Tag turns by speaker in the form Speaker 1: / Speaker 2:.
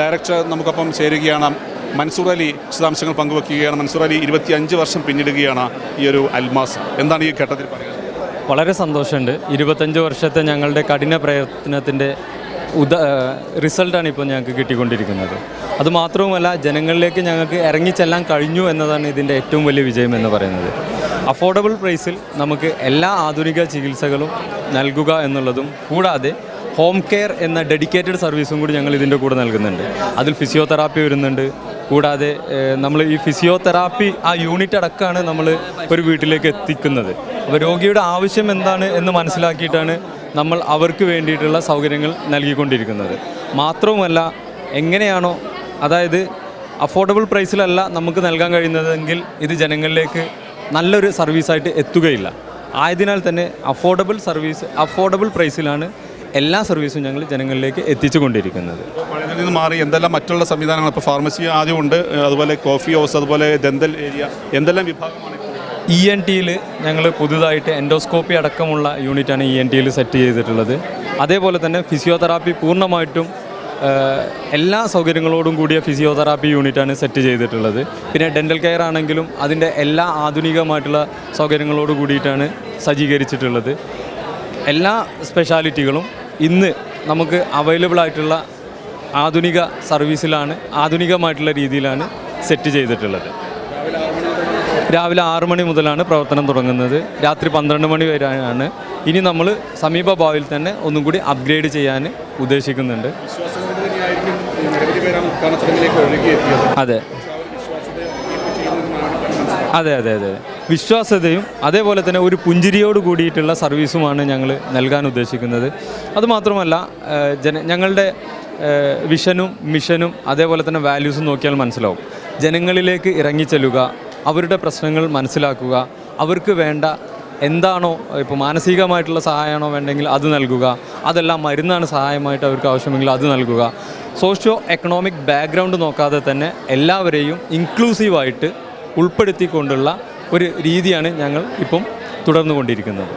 Speaker 1: Director നമുക്കൊപ്പം ചേരുകയാണ് മൻസൂർ അലി വിശദാംശങ്ങൾ പങ്കുവെക്കുകയാണ്. മൻസൂർ അലി ഇരുപത്തിയഞ്ച് വർഷം പിന്നിടുകയാണ് ഈ ഒരു അൽമാസ്. എന്താണ് ഈ ഘട്ടത്തിൽ പറയുന്നത്?
Speaker 2: വളരെ സന്തോഷമുണ്ട്. ഇരുപത്തഞ്ച് വർഷത്തെ ഞങ്ങളുടെ കഠിന പ്രയത്നത്തിന്റെ ഉദ റിസൾട്ടാണ് ഇപ്പോൾ ഞങ്ങൾക്ക് കിട്ടിക്കൊണ്ടിരിക്കുന്നത്. അതുമാത്രവുമല്ല ജനങ്ങളിലേക്ക് ഞങ്ങൾക്ക് ഇറങ്ങിച്ചെല്ലാൻ കഴിഞ്ഞു എന്നതാണ് ഇതിന്റെ ഏറ്റവും വലിയ വിജയം എന്ന് പറയുന്നത്. അഫോർഡബിൾ പ്രൈസിൽ നമുക്ക് എല്ലാ ആധുനിക ചികിത്സകളും നൽകുക എന്നുള്ളതും കൂടാതെ ഹോം കെയർ എന്ന ഡെഡിക്കേറ്റഡ് സർവീസും കൂടി ഞങ്ങൾ ഇതിന്റെ കൂടെ നൽകുന്നുണ്ട്. അതിൽ ഫിസിയോതെറാപ്പി വരുന്നുണ്ട്. കൂടാതെ നമ്മൾ ഈ ഫിസിയോതെറാപ്പി ആ യൂണിറ്റ് അടക്കമാണ് നമ്മൾ ഒരു വീട്ടിലേക്ക് എത്തിക്കുന്നത്. അപ്പോൾ രോഗിയുടെ ആവശ്യം എന്താണ് എന്ന് മനസ്സിലാക്കിയിട്ടാണ് നമ്മൾ അവർക്ക് വേണ്ടിയിട്ടുള്ള സൗകര്യങ്ങൾ നൽകിക്കൊണ്ടിരിക്കുന്നത്. മാത്രവുമല്ല എങ്ങനെയാണോ അതായത് അഫോർഡബിൾ പ്രൈസിലല്ല നമുക്ക് നൽകാൻ കഴിയുന്നതെങ്കിൽ ഇത് ജനങ്ങളിലേക്ക് നല്ലൊരു സർവീസായിട്ട് എത്തുകയില്ല. ആയതിനാൽ തന്നെ അഫോർഡബിൾ സർവീസ് അഫോർഡബിൾ പ്രൈസിലാണ് എല്ലാ സർവീസും ഞങ്ങൾ ജനങ്ങളിലേക്ക് എത്തിച്ചു കൊണ്ടിരിക്കുന്നത്
Speaker 1: പഴയതിൽ നിന്ന് മാറി എന്തെല്ലാം മറ്റുള്ള സംവിധാനങ്ങൾ? ഇപ്പോൾ ഫാർമസി ആദ്യമുണ്ട് അതുപോലെ കോഫി ഹൗസ് അതുപോലെ ദന്തൽ ഏരിയ എന്തെല്ലാം വിഭാഗമാണ്?
Speaker 2: ഇ എൻ ടിയിൽ ഞങ്ങൾ പുതുതായിട്ട് എൻഡോസ്കോപ്പി അടക്കമുള്ള യൂണിറ്റാണ് ഇ എൻ ടിയിൽ സെറ്റ് ചെയ്തിട്ടുള്ളത്. അതേപോലെ തന്നെ ഫിസിയോതെറാപ്പി പൂർണമായിട്ടും എല്ലാ സൗകര്യങ്ങളോടും കൂടിയ ഫിസിയോതെറാപ്പി യൂണിറ്റാണ് സെറ്റ് ചെയ്തിട്ടുള്ളത്. പിന്നെ ഡെന്റൽ കെയർ ആണെങ്കിലും അതിന്റെ എല്ലാ ആധുനികമായിട്ടുള്ള സൗകര്യങ്ങളോട് കൂടിയിട്ടാണ് സജ്ജീകരിച്ചിട്ടുള്ളത്. എല്ലാ സ്പെഷ്യാലിറ്റികളും ഇന്ന് നമുക്ക് അവൈലബിൾ ആയിട്ടുള്ള ആധുനിക സർവീസിലാണ് ആധുനികമായിട്ടുള്ള രീതിയിലാണ് സെറ്റ് ചെയ്തിട്ടുള്ളത്. രാവിലെ ആറ് മണി മുതലാണ് പ്രവർത്തനം തുടങ്ങുന്നത്. രാത്രി പന്ത്രണ്ട് മണി വരെയാണ്. ഇനി നമ്മൾ സമീപ ഭാവിയിൽ തന്നെ ഒന്നും കൂടി അപ്ഗ്രേഡ് ചെയ്യാൻ ഉദ്ദേശിക്കുന്നുണ്ട്. അതെ. അതെ അതെ അതെ. വിശ്വാസ്യതയും അതേപോലെ തന്നെ ഒരു പുഞ്ചിരിയോട് കൂടിയിട്ടുള്ള സർവീസുമാണ് ഞങ്ങൾ നൽകാൻ ഉദ്ദേശിക്കുന്നത്. അതുമാത്രമല്ല ജന ഞങ്ങളുടെ വിഷനും മിഷനും അതേപോലെ തന്നെ വാല്യൂസും നോക്കിയാൽ മനസ്സിലാവും. ജനങ്ങളിലേക്ക് ഇറങ്ങിച്ചെല്ലുക അവരുടെ പ്രശ്നങ്ങൾ മനസ്സിലാക്കുക അവർക്ക് വേണ്ട എന്താണോ ഇപ്പോൾ മാനസികമായിട്ടുള്ള സഹായമാണോ വേണ്ടെങ്കിൽ അത് നൽകുക അതെല്ലാം മരുന്നാണ് സഹായമായിട്ട് അവർക്ക് ആവശ്യമെങ്കിൽ അത് നൽകുക. സോഷ്യോ എക്കണോമിക് ബാക്ക്ഗ്രൗണ്ട് നോക്കാതെ തന്നെ എല്ലാവരെയും ഇൻക്ലൂസീവായിട്ട് ഉൾപ്പെടുത്തിക്കൊണ്ടുള്ള ഒരു രീതിയാണ് ഞങ്ങൾ ഇപ്പം തുടർന്നുകൊണ്ടിരിക്കുന്നത്.